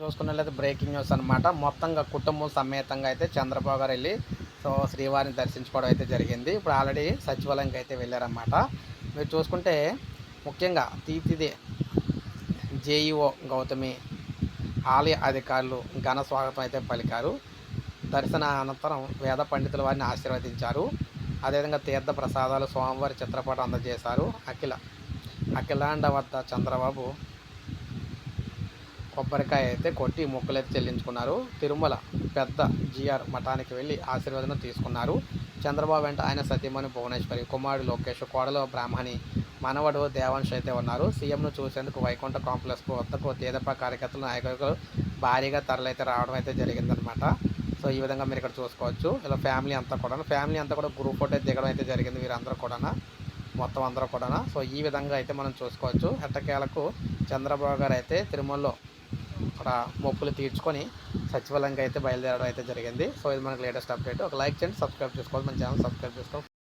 చూసుకున్నట్లయితే breaking news అనమాట మొత్తంగా కుటుంబం సమేతంగా అయితే చంద్రబాబు గారు వెళ్ళి సో శ్రీవారిని దర్శించుకోవడం అయితే జరిగింది. ఇప్పుడు ఆల్రెడీ సచివాలయంకి అయితే వెళ్ళారన్నమాట. మీరు చూసుకుంటే ముఖ్యంగా తీతిదే జేఈఓ గౌతమి ఆలయ అధికారులు ఘన స్వాగతం అయితే పలికారు. దర్శన అనంతరం వేద పండితుల వారిని ఆశీర్వదించారు. అదేవిధంగా తీర్థ ప్రసాదాలు స్వామివారి చిత్రపటం అందజేశారు. అఖిల అఖిలాండ వద్ద చంద్రబాబు కొబ్బరికాయ అయితే కొట్టి మొక్కులైతే చెల్లించుకున్నారు. తిరుమల పెద్ద జిఆర్ మఠానికి వెళ్ళి ఆశీర్వదనం తీసుకున్నారు. చంద్రబాబు వెంట ఆయన సతీమణి భువనేశ్వరి కుమారుడు లోకేష్ కోడలో బ్రాహ్మణి మనవడు దేవాంశ్ అయితే ఉన్నారు. సీఎంను చూసేందుకు వైకుంఠ కాంప్లెక్స్కు వద్దకు తేదప కార్యకర్తలు నాయకులు భారీగా తరలైతే రావడం అయితే జరిగిందనమాట సో ఈ విధంగా మీరు ఇక్కడ చూసుకోవచ్చు. ఇలా ఫ్యామిలీ అంతా కూడా ఫ్యామిలీ అంతా కూడా గ్రూప్ ఫోటో దిగడం అయితే జరిగింది వీరందరూ కూడా మొత్తం అందరూ కూడా సో ఈ విధంగా అయితే మనం చూసుకోవచ్చు. ఎట్టకేలకు చంద్రబాబు గారు అయితే తిరుమలలో అక్కడ మొప్పులు తీర్చుకొని సచివాలయంకి అయితే బయలుదేరడం అయితే జరిగింది. సో ఇది మనకి లేటెస్ట్ అప్డేట్. ఒక లైక్ చేయండి సబ్స్క్రైబ్ చేసుకోవాలి. మన ఛానల్ సబ్స్క్రైబ్ చేసుకోవాలి